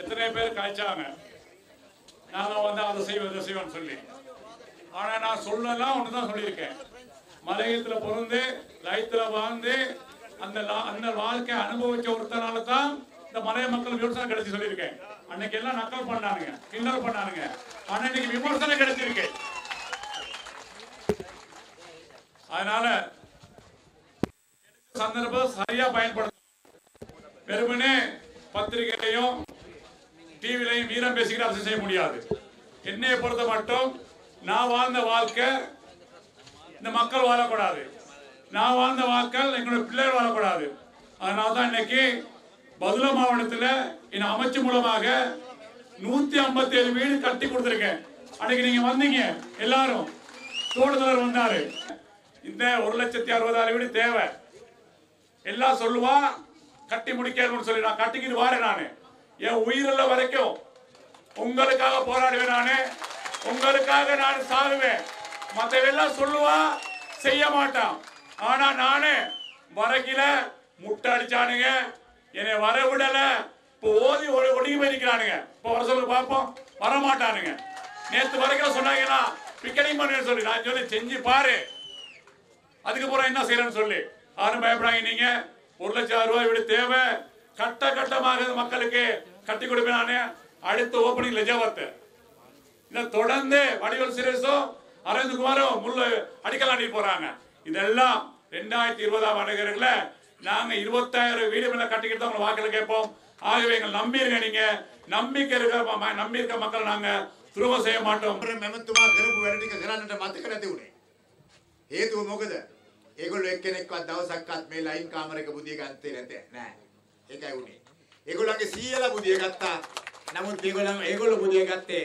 எத்தனை பேர் காய்ச்சாங்க நாங்க வந்து அதை செய்வோம் இதை செய்வோம்னு சொல்லி. ஆனா நான் சொல்லலாம் ஒன்று தான் சொல்லியிருக்கேன். மலையத்துல பிறந்து லயத்தில் வாழ்ந்து அந்த அந்த வாழ்க்கை அனுபவிச்ச ஒருத்தனால தான் இந்த மலைய மக்கள் விமர்சனம் கிடைச்சு சொல்லியிருக்கேன். அன்னைக்கு எல்லாம் நக்கல் பண்ணானுங்க கிண்டல் பண்ணானுங்க. ஆனா இன்னைக்கு விமர்சனம் கிடைச்சிருக்கு. அதனால சந்தர்ப்பம் சரியா பயன்படுத்த வெறுமனே பத்திரிகையிலையும் டிவிலையும் வீரம் பேசிக்கிட்டு அரசு செய்ய முடியாது. என்னைய பொறுத்த மட்டும் நான் வாழ்ந்த வாழ்க்கை இந்த மக்கள் வாழக்கூடாது. நான் வாழ்ந்த வாழ்க்கை எங்களுடைய பிள்ளைகள் வாழக்கூடாது. அதனால தான் இன்னைக்கு பதுல மாவட்டத்தில் என் அமைச்சு மூலமாக நூத்தி ஐம்பத்தி ஏழு வீடு கட்டி கொடுத்துருக்கேன். அன்னைக்கு நீங்க வந்தீங்க எல்லாரும். தோட்டத்தலைவர் வந்தாரு. இந்த ஒரு லட்சத்தி அறுபதாயிரம் வீடு தேவை. எல்லாம் சொல்லுவா கட்டி முடிக்கணும்னு சொல்லி நான் கட்டிக்கிட்டு வாரேன் நானு. என் உயிரில் வரைக்கும் உங்களுக்காக போராடுவேன் நான். உங்களுக்காக நான் சாகுவேன். மற்றவெல்லாம் சொல்லுவா செய்ய மாட்டான். ஆனா நானே வரக்கில முட்டை அடிச்சானுங்க. என்னை வர விடல இப்போ ஓதி ஒடு- ஒடுங்கி போயிருக்கிறானுங்க. இப்போ வர சொல்லு பார்ப்போம் வர மாட்டானுங்க வரைக்கும் சொன்னாங்கன்னா பிக்கனிங் பண்ணுன்னு சொல்லி. நான் சொல்லி செஞ்சு பாரு. அதுக்கப்புறம் என்ன செய்யறேன்னு சொல்லி. யாரும் பயப்படாங்க நீங்க ஒரு லட்சம் ரூபாய் இப்படி தேவை. கட்ட கட்டமாக இந்த மக்களுக்கு கட்டி கொடுப்பேன் நானு அடுத்த ஓப்பனிங் லஜாவத்து இதை தொடர்ந்து வடிவல் சிரேசும் அரவிந்த் குமாரும் முள்ள அடிக்கலாண்டி போறாங்க இதெல்லாம் ரெண்டாயிரத்தி இருபதாம் ஆண்டுகளில் நாங்க இருபத்தாயிரம் வீடு மேல கட்டிக்கிட்டு தான் உங்களை வாக்குல கேட்போம் ஆகவே எங்களை நம்பி இருங்க நீங்க நம்பிக்கை இருக்க ம- நம்பி இருக்க மக்கள் நாங்க துரோகம் செய்ய மாட்டோம் මැමතුමා කරපු වැඩ ටික කරන්නට මතක නැති වුණේ. හේතුව මොකද? ඒගොල්ලෝ එක්කෙනෙක්වත් දවසක්වත් මේ ලයින් කාමරයක බුදිය ගත්තේ නැතේ නෑ. ඒකයි උනේ. ඒගොල්ලන්ගේ සීයලා බුදිය ගත්තා. නමුත් ඒගොල්ලන් ඒගොල්ලෝ බුදිය ගත්තේ